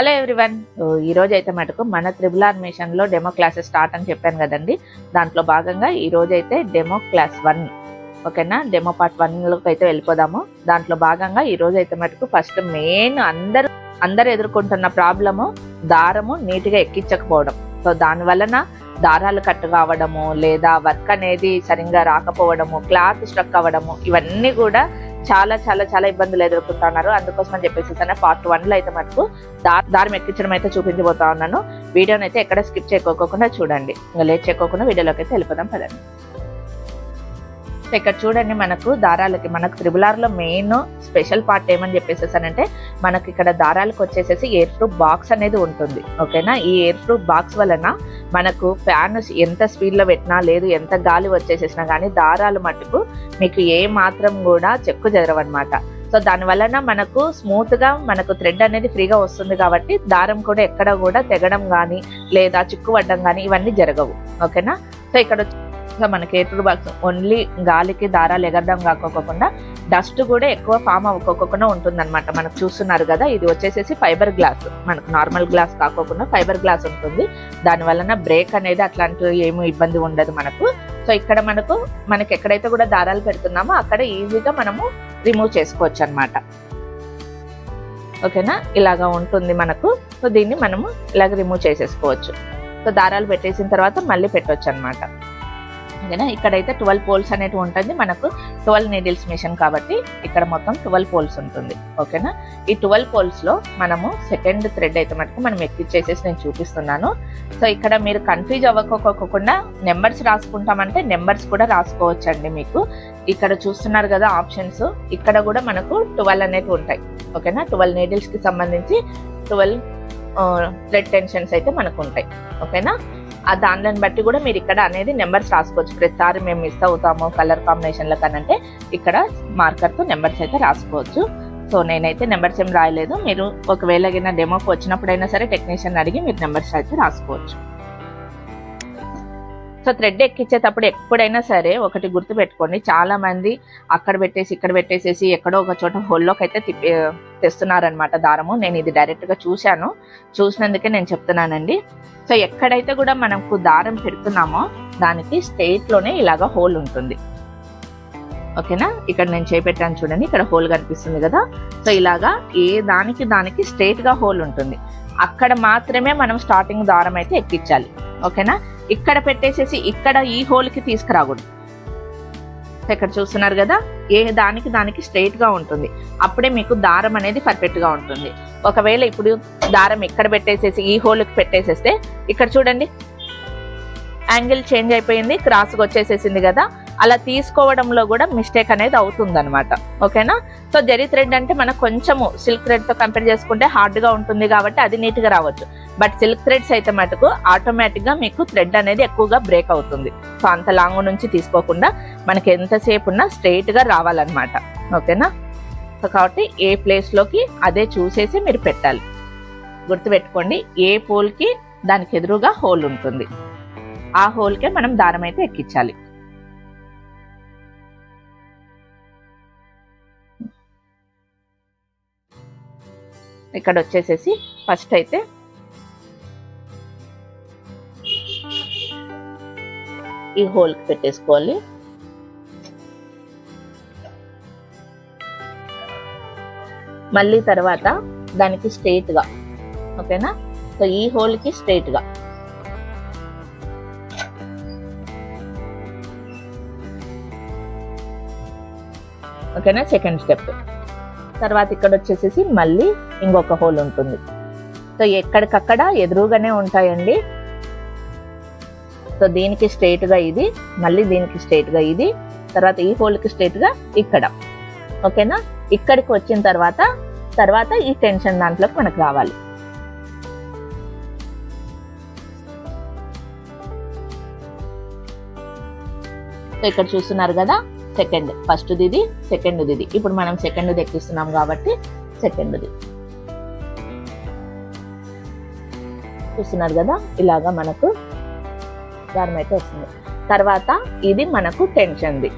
Hello everyone ఈ రోజు అయితే మటుకు మన త్రిబుల్ ఆర్ మిషన్లో డెమో క్లాసెస్ స్టార్ట్ అని చెప్పాను కదండి. దాంట్లో భాగంగా ఈ రోజు అయితే డెమో క్లాస్ వన్ ఓకేనా? డెమో పార్ట్ వన్లోకి అయితే వెళ్ళిపోదాము. దాంట్లో భాగంగా ఈ రోజు అయితే మటుకు ఫస్ట్ మెయిన్ అందరు అందరు ఎదుర్కొంటున్న ప్రాబ్లము దారము నీట్గా ఎక్కించకపోవడం. సో దాని వలన దారాలు కట్ కావడము లేదా వర్క్ అనేది సరిగ్గా రాకపోవడము క్లాత్ స్ట్రక్ అవ్వడము ఇవన్నీ కూడా చాలా చాలా చాలా ఇబ్బందులు ఎదుర్కొంటున్నారు. అందుకోసం అని చెప్పేసి పార్ట్ వన్లో అయితే మనకు దారి దారం ఎక్కించడం అయితే చూపించబోతా ఉన్నాను. వీడియోని అయితే ఎక్కడ స్కిప్ చేయకోకుండా చూడండి. ఇంకా లేట్ చేయకోకుండా వీడియోలోకి అయితే వెళ్ళిపోదాం పదండి. సో ఇక్కడ చూడండి మనకు దారాలకి మనకు త్రిబుల్ ఆర్లో మెయిన్ స్పెషల్ పార్ట్ ఏమని చెప్పేసేసానంటే మనకి ఇక్కడ దారాలకు వచ్చేసేసి ఎయిర్ ప్రూఫ్ బాక్స్ అనేది ఉంటుంది. ఓకేనా? ఈ ఎయిర్ ప్రూఫ్ బాక్స్ వలన మనకు ఫ్యాన్ ఎంత స్పీడ్లో పెట్టినా లేదు ఎంత గాలి వచ్చేసేసినా కానీ దారాలు మటుకు మీకు ఏ మాత్రం కూడా చెక్కు జరవన్నమాట సో దాని వలన మనకు స్మూత్గా మనకు థ్రెడ్ అనేది ఫ్రీగా వస్తుంది కాబట్టి దారం కూడా ఎక్కడ కూడా తెగడం కానీ లేదా చిక్కు పడ్డం కానీ ఇవన్నీ జరగవు. ఓకేనా? సో ఇక్కడ వచ్చి మనకి ఎయిర్ బాక్స్ ఓన్లీ గాలికి దారాలు ఎగరడం కాకోకుండా డస్ట్ కూడా ఎక్కువ ఫామ్ అవ్వకోకుండా ఉంటుందన్నమాట. మనకు చూస్తున్నారు కదా ఇది వచ్చేసేసి ఫైబర్ గ్లాస్. మనకు నార్మల్ గ్లాస్ కాకోకుండా ఫైబర్ గ్లాస్ ఉంటుంది. దాని వలన బ్రేక్ అనేది అట్లాంటివి ఏమి ఇబ్బంది ఉండదు మనకు. సో ఇక్కడ మనకు మనకి ఎక్కడైతే కూడా దారాలు పెడుతున్నామో అక్కడ ఈజీగా మనము రిమూవ్ చేసుకోవచ్చు అన్నమాట ఓకేనా? ఇలాగా ఉంటుంది మనకు. సో దీన్ని మనము ఇలాగ రిమూవ్ చేసేసుకోవచ్చు. సో దారాలు పెట్టేసిన తర్వాత మళ్ళీ పెట్టవచ్చు అనమాట కదా ఇక్కడైతే ట్వెల్వ్ పోల్స్ అనేటివి ఉంటుంది. మనకు ట్వెల్వ్ నీడిల్స్ మిషన్ కాబట్టి ఇక్కడ మొత్తం ట్వెల్వ్ పోల్స్ ఉంటుంది. ఓకేనా? ఈ ట్వెల్వ్ పోల్స్లో మనము సెకండ్ థ్రెడ్ అయితే మటుకు మనం ఎక్కిచ్చేసేసి నేను చూపిస్తున్నాను. సో ఇక్కడ మీరు కన్ఫ్యూజ్ అవ్వకోకుండా నెంబర్స్ రాసుకుంటామంటే నెంబర్స్ కూడా రాసుకోవచ్చండి మీకు. ఇక్కడ చూస్తున్నారు కదా ఆప్షన్స్ ఇక్కడ కూడా మనకు ట్వెల్వ్ అనేవి ఉంటాయి. ఓకేనా? ట్వెల్వ్ నీడిల్స్కి సంబంధించి ట్వెల్వ్ థ్రెడ్ టెన్షన్స్ అయితే మనకు ఉంటాయి. ఓకేనా? దానిని బట్టి కూడా మీరు ఇక్కడ అనేది నెంబర్స్ రాసుకోవచ్చు. ప్రతిసారి మేము మిస్ అవుతాము కలర్ కాంబినేషన్ల కనంటే ఇక్కడ మార్కర్తో నెంబర్స్ అయితే రాసుకోవచ్చు. సో నేనైతే నెంబర్స్ ఏం రాయలేదు. మీరు ఒకవేళ డెమోకి వచ్చినప్పుడైనా సరే టెక్నీషియన్ అడిగి మీరు నెంబర్స్ అయితే రాసుకోవచ్చు. సో థ్రెడ్ ఎక్కించేటప్పుడు ఎప్పుడైనా సరే ఒకటి గుర్తు పెట్టుకోండి చాలామంది అక్కడ పెట్టేసి ఇక్కడ పెట్టేసేసి ఎక్కడో ఒక చోట హోల్లోకి అయితే తిప్పి తెస్తున్నారనమాట దారము. నేను ఇది డైరెక్ట్గా చూశాను. చూసినందుకే నేను చెప్తున్నానండి. సో ఎక్కడైతే కూడా మనకు దారం పెడుతున్నామో దానికి స్టేట్లోనే ఇలాగ ఇలాగా హోల్ ఉంటుంది. ఓకేనా? ఇక్కడ నేను చేపెట్టాను చూడండి. ఇక్కడ హోల్ కనిపిస్తుంది కదా? సో ఇలాగా ఏ దానికి దానికి స్ట్రైట్గా హోల్ ఉంటుంది. అక్కడ మాత్రమే మనం స్టార్టింగ్ దారం అయితే ఎక్కించాలి. ఓకేనా? ఇక్కడ పెట్టేసేసి ఇక్కడ ఈ హోల్కి తీసుకురాకూడదు. ఇక్కడ చూస్తున్నారు కదా? ఏ దానికి దానికి స్ట్రైట్గా ఉంటుంది. అప్పుడే మీకు దారం అనేది పర్ఫెక్ట్గా ఉంటుంది. ఒకవేళ ఇప్పుడు దారం ఇక్కడ పెట్టేసేసి ఈ హోల్కి పెట్టేసేస్తే ఇక్కడ చూడండి యాంగిల్ చేంజ్ అయిపోయింది క్రాస్గా వచ్చేసేసింది కదా? అలా తీసుకోవడంలో కూడా మిస్టేక్ అనేది అవుతుంది అనమాట ఓకేనా? సో జరీ థ్రెడ్ అంటే మనకు కొంచెము సిల్క్ థ్రెడ్తో కంపేర్ చేసుకుంటే హార్డ్గా ఉంటుంది కాబట్టి అది నీట్గా రావచ్చు. బట్ సిల్క్ థ్రెడ్స్ అయితే మటుకు ఆటోమేటిక్గా మీకు థ్రెడ్ అనేది ఎక్కువగా బ్రేక్ అవుతుంది. సో అంత లాంగ్ నుంచి తీసుకోకుండా మనకి ఎంతసేపు ఉన్నా స్ట్రెయిట్గా రావాలన్నమాట. ఓకేనా? సో కాబట్టి ఏ ప్లేస్లోకి అదే చూసేసి మీరు పెట్టాలి. గుర్తుపెట్టుకోండి ఏ పోల్కి దానికి ఎదురుగా హోల్ ఉంటుంది. ఆ హోల్కే మనం దారం అయితే ఎక్కించాలి. ఇక్కడ వచ్చేసేసి ఫస్ట్ అయితే ఈ హోల్కి పెట్టేసుకోవాలి. మళ్ళీ తర్వాత దానికి స్ట్రైట్గా ఓకేనా? సో ఈ హోల్కి ఓకేనా? Second step. తర్వాత ఇక్కడ వచ్చేసేసి మళ్ళీ ఇంకొక హోల్ ఉంటుంది. సో ఎక్కడికక్కడ ఎదురుగానే ఉంటాయండి. సో దీనికి స్ట్రైట్గా ఇది మళ్ళీ దీనికి స్ట్రైట్గా ఇది తర్వాత ఈ హోల్కి స్ట్రైట్గా ఇక్కడ. ఓకేనా? ఇక్కడికి వచ్చిన తర్వాత తర్వాత ఈ టెన్షన్ దాంట్లోకి మనకు రావాలి. సో ఇక్కడ చూస్తున్నారు కదా? సెకండ్ ఫస్ట్ ఇది సెకండ్ ఇది ఇప్పుడు మనం సెకండ్ ఎక్కిస్తున్నాం కాబట్టి సెకండ్ది చూస్తున్నారు కదా? ఇలాగా మనకు దారం అయితే వస్తుంది. తర్వాత ఇది మనకు టెన్షన్ది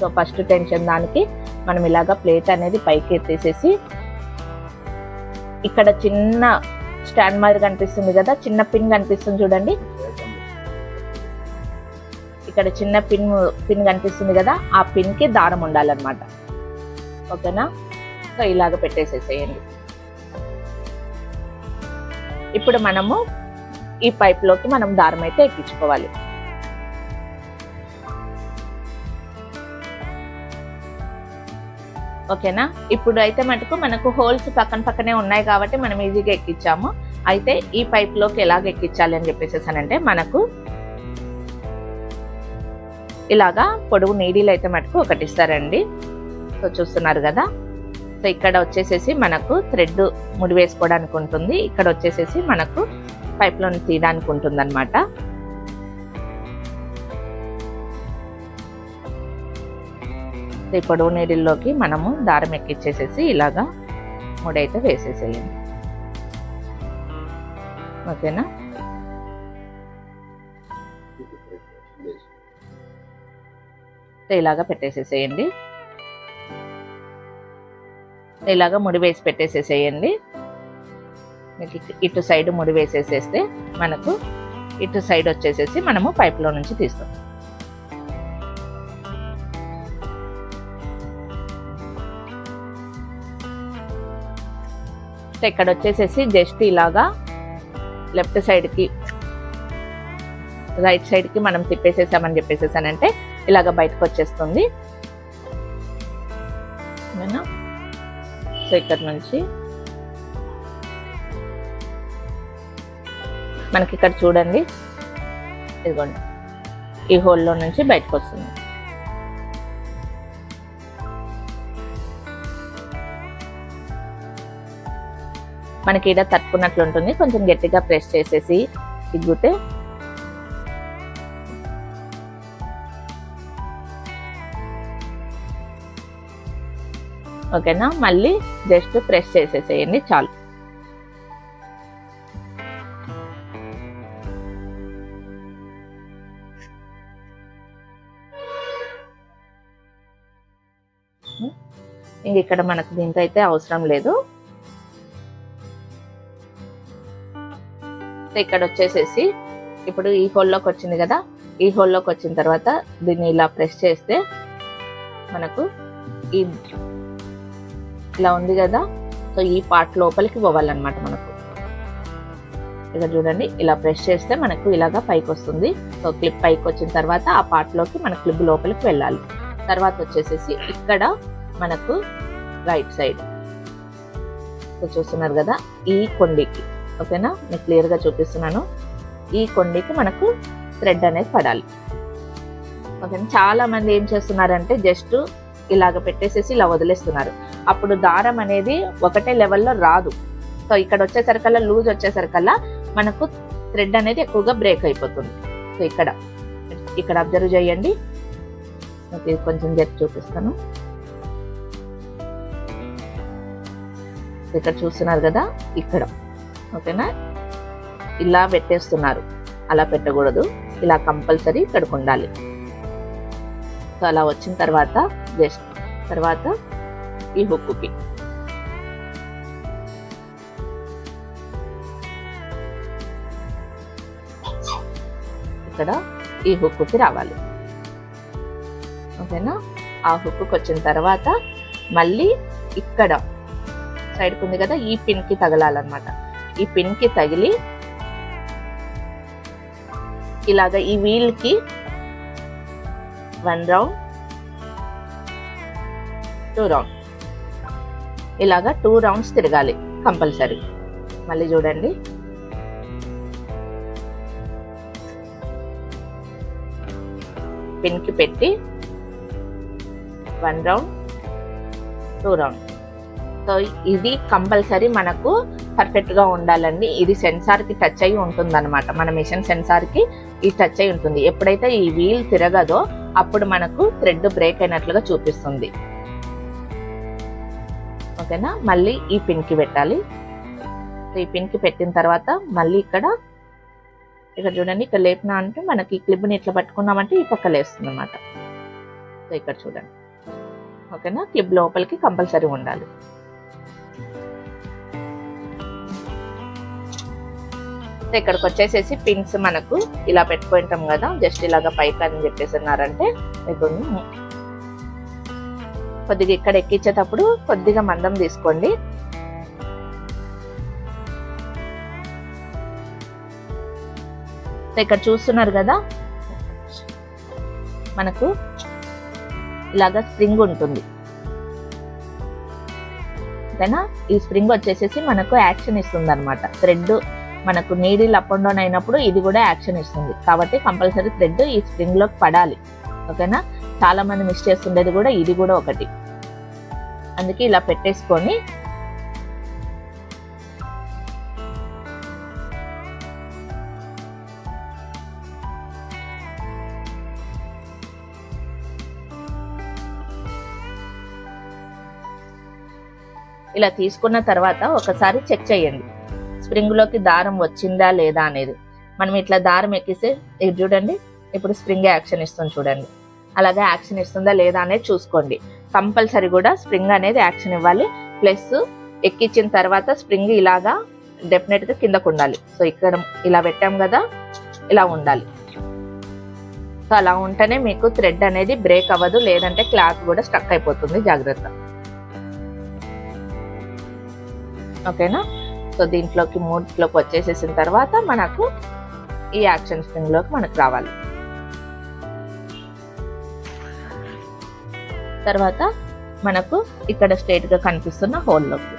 సో ఫస్ట్ టెన్షన్ దానికి మనం ఇలాగా ప్లేట్ అనేది పైకి ఎత్తేసేసి ఇక్కడ చిన్న స్టాండ్ మాదిరి కనిపిస్తుంది కదా? చిన్న పిన్ కనిపిస్తుంది చూడండి. ఇక్కడ చిన్న పిన్ పిన్ కనిపిస్తుంది కదా ఆ పిన్కి దారం ఉండాలన్నమాట. ఓకేనా? సో ఇలాగ పెట్టేసేసేయండి. ఇప్పుడు మనము ఈ పైప్లోకి మనం దారం అయితే ఎక్కించుకోవాలి. ఓకేనా? ఇప్పుడు అయితే మటుకు మనకు హోల్స్ పక్కన పక్కనే ఉన్నాయి కాబట్టి మనం ఈజీగా ఎక్కించాము. అయితే ఈ పైప్లోకి ఎలాగ ఎక్కించాలి అని చెప్పేసేసానంటే మనకు ఇలాగా పొడుగు నీడీలు అయితే మటుకు ఒకటి ఇస్తారండి సో చూస్తున్నారు కదా. సో ఇక్కడ వచ్చేసేసి మనకు థ్రెడ్ ముడి వేసుకోవడానికి ఉంటుంది. ఇక్కడ వచ్చేసేసి మనకు పైప్లో తీయడానికి ఉంటుంది అనమాట ఈ పొడవు నీడిల్లోకి మనము దారం ఎక్కిచ్చేసేసి ఇలాగా ముడైతే వేసేసేయండి. ఓకేనా? ఇలాగా పెట్టేసేసేయండి. ఇలాగా ముడి వేసి పెట్టేసేసేయండి. మీకు ఇటు సైడ్ ముడి వేసేసేస్తే మనకు ఇటు సైడ్ వచ్చేసేసి మనము పైప్లో నుంచి తీస్తాం. ఇక్కడ వచ్చేసేసి జస్ట్ ఇలాగా లెఫ్ట్ సైడ్కి రైట్ సైడ్కి మనం తిప్పేసేసామని చెప్పేసేసానంటే ఇలాగ బయటకు వచ్చేస్తుంది. సో ఇక్కడ నుంచి. మనకి ఇక్కడ చూడండి. ఇదిగోండి. ఈ హోల్లో నుంచి బయటకు వస్తుంది. మనకి ఇలా తట్టుకున్నట్లు ఉంటుంది. కొంచెం గట్టిగా ప్రెస్ చేసేసి తిగ్గితే ఓకేనా మళ్ళీ జస్ట్ ప్రెస్ చేసేసేయండి చాలు. ఇంక ఇక్కడ మనకు దీంతో అయితే అవసరం లేదు. ఇక్కడ వచ్చేసేసి ఇప్పుడు ఈ హోల్లోకి వచ్చింది కదా ఈ హోల్లోకి వచ్చిన తర్వాత దీన్ని ఇలా ప్రెస్ చేస్తే మనకు ఈ ఇలా ఉంది కదా. సో ఈ పార్ట్ లోపలికి పోవాలన్నమాట మనకు. ఇక్కడ చూడండి ఇలా ప్రెస్ చేస్తే మనకు ఇలాగా పైకి వస్తుంది. సో క్లిప్ పైకి వచ్చిన తర్వాత ఆ పార్ట్లోకి మన క్లిప్ లోపలికి వెళ్ళాలి. తర్వాత వచ్చేసేసి ఇక్కడ మనకు రైట్ సైడ్ సో చూస్తున్నారు కదా ఈ కొండికి. ఓకేనా? నేను క్లియర్గా చూపిస్తున్నాను. ఈ కొండికి మనకు థ్రెడ్ అనేది పడాలి. ఓకేనా? చాలా మంది ఏం చేస్తున్నారంటే జస్ట్ ఇలాగ పెట్టేసేసి ఇలా వదిలేస్తున్నారు. అప్పుడు దారం అనేది ఒకటే లెవెల్లో రాదు. సో ఇక్కడ వచ్చేసరికల్లా లూజ్ వచ్చేసరికల్లా మనకు థ్రెడ్ అనేది ఎక్కువగా బ్రేక్ అయిపోతుంది. సో ఇక్కడ ఇక్కడ అబ్జర్వ్ చేయండి. కొంచెం జరిపి చూపిస్తాను. ఇక్కడ చూస్తున్నారు కదా ఇక్కడ. ఓకేనా? ఇలా పెట్టేస్తున్నారు. అలా పెట్టకూడదు. ఇలా కంపల్సరీ ఇక్కడికి ఉండాలి. సో అలా వచ్చిన తర్వాత జస్ట్ తర్వాత ఈ హుక్కుకి ఇక్కడ ఈ హుక్కుకి రావాలి. ఓకేనా? ఆ హుక్కుకి వచ్చిన తర్వాత మళ్ళీ ఇక్కడ సైడ్కి ఉంది కదా ఈ పిన్కి తగలాలన్నమాట. ఈ పిన్కి తగిలి ఇలాగ ఈ వీల్కి వన్ రౌండ్ టూ రౌండ్. ఇలాగా టూ రౌండ్స్ తిరగాలి కంపల్సరీ. మళ్ళీ చూడండి. పిన్కి పెట్టి one round two round so ఇది కంపల్సరీ మనకు పర్ఫెక్ట్గా ఉండాలండి. ఇది సెన్సార్కి టచ్ అయి ఉంటుందన్నమాట. మన మిషన్ సెన్సార్కి ఇది టచ్ అయి ఉంటుంది. ఎప్పుడైతే ఈ వీల్ తిరగదో అప్పుడు మనకు థ్రెడ్ బ్రేక్ అయినట్లుగా చూపిస్తుంది. ఓకేనా? మళ్ళీ ఈ పిన్కి పెట్టాలి. ఈ పిన్కి పెట్టిన తర్వాత మళ్ళీ ఇక్కడ ఇక్కడ చూడండి ఇక్కడ లేపినా అంటే మనకి క్లిప్ని ఇట్లా పట్టుకున్నామంటే ఈ పక్క లేస్తుంది అనమాట ఇక్కడ చూడండి. ఓకేనా? క్లిప్ లోపలికి కంపల్సరీ ఉండాలి. ఇక్కడికి వచ్చేసేసి పిన్స్ మనకు ఇలా పెట్టుకుంటాం కదా జస్ట్ ఇలాగా పైకి అని చెప్పేసి అన్నారంటే మీకు కొద్దిగా ఇక్కడ ఎక్కించేటప్పుడు కొద్దిగా మందం తీసుకోండి. ఇక్కడ చూస్తున్నారు కదా? మనకు ఇలాగా స్ప్రింగ్ ఉంటుంది. ఓకేనా? ఈ స్ప్రింగ్ వచ్చేసేసి మనకు యాక్షన్ ఇస్తుంది అనమాట థ్రెడ్ మనకు నీడిల్ అప్ అండ్ డౌన్ అయినప్పుడు ఇది కూడా యాక్షన్ ఇస్తుంది. కాబట్టి కంపల్సరీ థ్రెడ్ ఈ స్ప్రింగ్లోకి పడాలి. ఓకేనా? చాలా మంది మిస్ చేస్తుండేది కూడా ఇది కూడా ఒకటి. అందుకే ఇలా పెట్టేసుకొని ఇలా తీసుకున్న తర్వాత ఒకసారి చెక్ చేయండి. స్ప్రింగ్లోకి దారం వచ్చిందా లేదా అనేది. మనం ఇట్లా దారం ఎక్కిస్తే చూడండి. ఇప్పుడు స్ప్రింగ్ యాక్షన్ ఇస్తుంది చూడండి. అలాగే యాక్షన్ ఇస్తుందా లేదా అనేది చూసుకోండి. కంపల్సరీ కూడా స్ప్రింగ్ అనేది యాక్షన్ ఇవ్వాలి. ప్లస్ ఎక్కించిన తర్వాత స్ప్రింగ్ ఇలాగా డెఫినెట్గా కిందకు ఉండాలి. సో ఇక్కడ ఇలా పెట్టాం కదా ఇలా ఉండాలి. సో అలా ఉంటేనే మీకు థ్రెడ్ అనేది బ్రేక్ అవ్వదు లేదంటే క్లాత్ కూడా స్టక్ అయిపోతుంది. జాగ్రత్త. ఓకేనా సో దీంట్లోకి మూడ్లోకి వచ్చేసేసిన తర్వాత మనకు ఈ యాక్షన్ స్ప్రింగ్లోకి మనకు రావాలి. తర్వాత మనకు ఇక్కడ స్ట్రైట్గా కనిపిస్తున్న హోల్లోకి.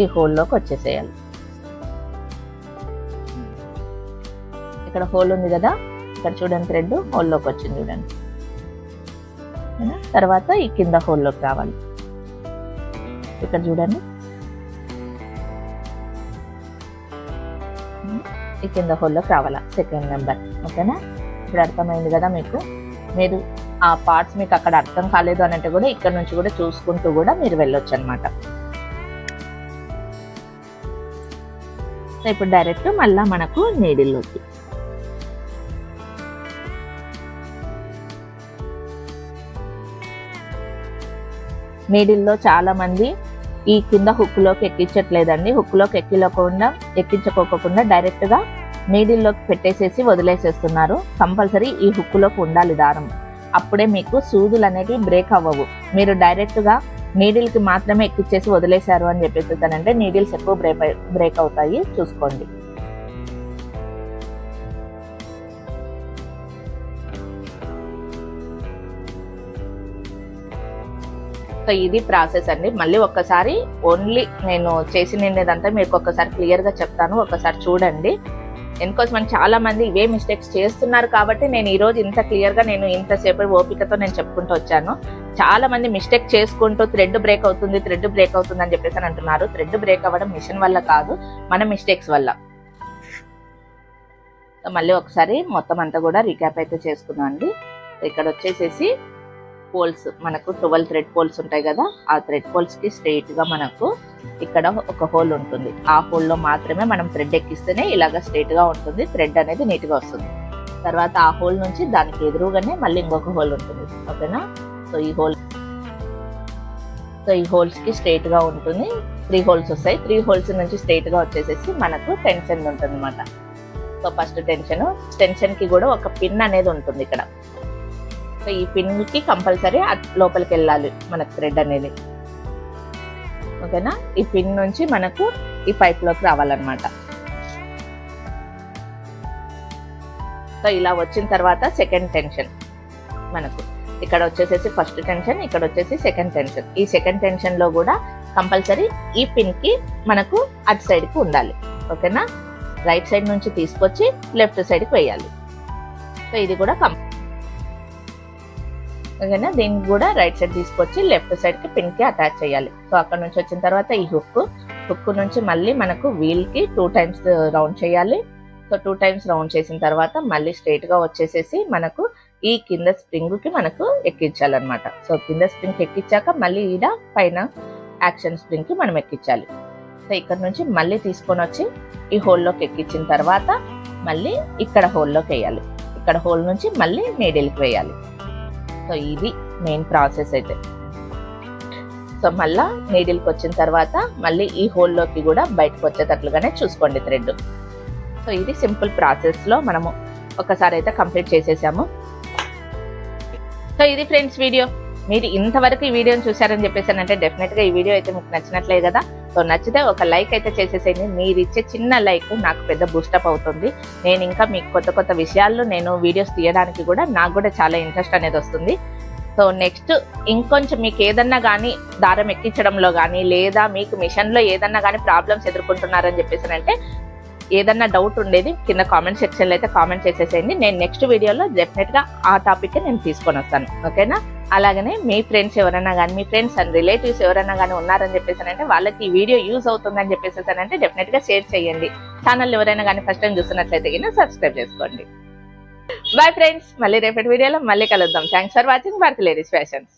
ఈ హోల్లోకి వచ్చేసేయాలి. ఇక్కడ హోల్ ఉంది కదా ఇక్కడ చూడండి థ్రెడ్ హోల్లోకి వచ్చింది చూడండి. తర్వాత ఈ కింద హోల్లోకి రావాలి. ఇక్కడ చూడండి. ఈ కింద హోల్లోకి రావాలా సెకండ్ నెంబర్ ఓకేనా? ఇప్పుడు అర్థమైంది కదా మీకు? మీరు ఆ పార్ట్స్ మీకు అక్కడ అర్థం కాలేదు అని అంటే కూడా ఇక్కడ నుంచి కూడా చూసుకుంటూ కూడా మీరు వెళ్ళొచ్చు అనమాట ఇప్పుడు డైరెక్ట్ మళ్ళా మనకు నీడిల్లోకి నీడిల్లో చాలా మంది ఈ కింద హుక్లోకి ఎక్కించట్లేదండి. హుక్లోకి ఎక్కిలోకుండా ఎక్కించుకోకుండా డైరెక్ట్గా నీడిల్లోకి పెట్టేసేసి వదిలేసేస్తున్నారు. కంపల్సరీ ఈ హుక్లోకి ఉండాలి దారం. అప్పుడే మీకు సూదులు అనేవి బ్రేక్ అవ్వవు. మీరు డైరెక్ట్గా నీడిల్కి మాత్రమే ఎక్కిచ్చేసి వదిలేశారు అని చెప్పేసి నీడిల్స్ ఎక్కువ బ్రేక్ బ్రేక్ అవుతాయి. చూసుకోండి. సో ఇది ప్రాసెస్ అండి. మళ్ళీ ఒక్కసారి ఓన్లీ నేను చేసిన నిండేదంతా మీకు ఒక్కసారి క్లియర్గా చెప్తాను. ఒక్కసారి చూడండి. ఎందుకోసం మనం చాలా మంది ఇవే మిస్టేక్స్ చేస్తున్నారు కాబట్టి నేను ఈరోజు ఇంత క్లియర్గా నేను ఇంతసేపు ఓపికతో నేను చెప్పుకుంటూ వచ్చాను. చాలా మంది మిస్టేక్ చేసుకుంటూ థ్రెడ్ బ్రేక్ అవుతుంది థ్రెడ్ బ్రేక్ అవుతుంది అని చెప్పేసి అని అంటున్నారు. థ్రెడ్ బ్రేక్ అవ్వడం మిషన్ వల్ల కాదు మన మిస్టేక్స్ వల్ల. మళ్ళీ ఒకసారి మొత్తం అంతా కూడా రీక్యాప్ అయితే చేసుకున్నాం అండి. ఇక్కడ వచ్చేసేసి పోల్స్ మనకు ట్వెల్వ్ థ్రెడ్ పోల్స్ ఉంటాయి కదా ఆ థ్రెడ్ పోల్స్కి స్ట్రైట్గా మనకు ఇక్కడ ఒక హోల్ ఉంటుంది. ఆ హోల్లో మాత్రమే మనం థ్రెడ్ ఎక్కిస్తేనే ఇలాగ స్ట్రైట్గా ఉంటుంది థ్రెడ్ అనేది నీట్గా వస్తుంది. తర్వాత ఆ హోల్ నుంచి దానికి ఎదురుగానే మళ్ళీ ఇంకొక హోల్ ఉంటుంది. ఓకేనా సో ఈ హోల్ సో ఈ హోల్స్కి స్ట్రైట్గా ఉంటుంది. త్రీ హోల్స్ వస్తాయి. త్రీ హోల్స్ నుంచి స్ట్రైట్గా వచ్చేసేసి మనకు టెన్షన్ ఉంటుంది అనమాట సో ఫస్ట్ టెన్షన్ టెన్షన్కి కూడా ఒక పిన్ అనేది ఉంటుంది ఇక్కడ. సో ఈ పిన్కి కంపల్సరీ లోపలికి వెళ్ళాలి మనకు థ్రెడ్ అనేది. ఓకేనా? ఈ పిన్ నుంచి మనకు ఈ పైప్లోకి రావాలన్నమాట. సో ఇలా వచ్చిన తర్వాత సెకండ్ టెన్షన్ మనకు. ఇక్కడ వచ్చేసేసి ఫస్ట్ టెన్షన్ ఇక్కడ వచ్చేసి సెకండ్ టెన్షన్. ఈ సెకండ్ టెన్షన్లో కూడా కంపల్సరీ ఈ పిన్కి మనకు అటు సైడ్కి ఉండాలి. ఓకేనా? రైట్ సైడ్ నుంచి తీసుకొచ్చి లెఫ్ట్ సైడ్కి వేయాలి. సో ఇది కూడా కం ఓకేనా దీన్ని కూడా రైట్ సైడ్ తీసుకొచ్చి లెఫ్ట్ సైడ్కి పిన్కి అటాచ్ చేయాలి. సో అక్కడ నుంచి వచ్చిన తర్వాత ఈ హుక్ హుక్ నుంచి మళ్ళీ మనకు వీల్కి టూ టైమ్స్ రౌండ్ చేయాలి. సో టూ టైమ్స్ రౌండ్ చేసిన తర్వాత మళ్ళీ స్ట్రైట్గా వచ్చేసేసి మనకు ఈ కింద స్ప్రింగ్కి మనకు ఎక్కించాలన్నమాట. సో కింద స్ప్రింగ్ ఎక్కించాక మళ్ళీ ఈడ పైన యాక్షన్ స్ప్రింగ్కి మనం ఎక్కించాలి. సో ఇక్కడ నుంచి మళ్ళీ తీసుకొని వచ్చి ఈ హోల్లోకి ఎక్కించిన తర్వాత మళ్ళీ ఇక్కడ హోల్లోకి వేయాలి. ఇక్కడ హోల్ నుంచి మళ్ళీ నీడిల్కి వేయాలి. సో ఇది మెయిన్ ప్రాసెస్ అయితే. సో మళ్ళా నీడిల్కి వచ్చిన తర్వాత మళ్ళీ ఈ హోల్లోకి కూడా బయటకు వచ్చేటట్లుగానే చూసుకోండి థ్రెడ్ సో ఇది సింపుల్ ప్రాసెస్లో మనము ఒకసారి అయితే కంప్లీట్ చేసేసాము. సో ఇది ఫ్రెండ్స్ వీడియో మీరు ఇంతవరకు ఈ వీడియోని చూసారని చెప్పేసానంటే డెఫినెట్గా ఈ వీడియో అయితే మీకు నచ్చినట్లే కదా. సో నచ్చితే ఒక లైక్ అయితే చేసేసేయండి. మీరు ఇచ్చే చిన్న లైక్ నాకు పెద్ద బూస్టప్ అవుతుంది. నేను ఇంకా మీకు కొత్త కొత్త విషయాల్లో నేను వీడియోస్ తీయడానికి కూడా నాకు కూడా చాలా ఇంట్రెస్ట్ అనేది వస్తుంది. సో నెక్స్ట్ ఇంకొంచెం మీకు ఏదన్నా కానీ దారం ఎక్కించడంలో కానీ లేదా మీకు మిషన్లో ఏదన్నా కానీ ప్రాబ్లమ్స్ ఎదుర్కొంటున్నారని చెప్పేసానంటే ఏదన్నా డౌట్ ఉండేది కింద కామెంట్ సెక్షన్లో అయితే కామెంట్ చేసేసేయండి. నేను నెక్స్ట్ వీడియోలో డెఫినెట్గా ఆ టాపిక్ నేను తీసుకొని వస్తాను. ఓకేనా అలాగనే మీ ఫ్రెండ్స్ ఎవరైనా కానీ మీ ఫ్రెండ్స్ అండ్ రిలేటివ్స్ ఎవరైనా కానీ ఉన్నారని చెప్పేసానంటే వాళ్ళకి ఈ వీడియో యూజ్ అవుతుందని చెప్పేసానంటే డెఫినెట్గా షేర్ చేయండి. ఛానల్ ఎవరైనా కానీ ఫస్ట్ టైం చూస్తున్నట్లయితే కానీ సబ్స్క్రైబ్ చేసుకోండి. బాయ్ ఫ్రెండ్స్ మళ్ళీ రేపటి వీడియోలో మళ్ళీ కలుద్దాం. Thanks for watching Bharat ladies fashions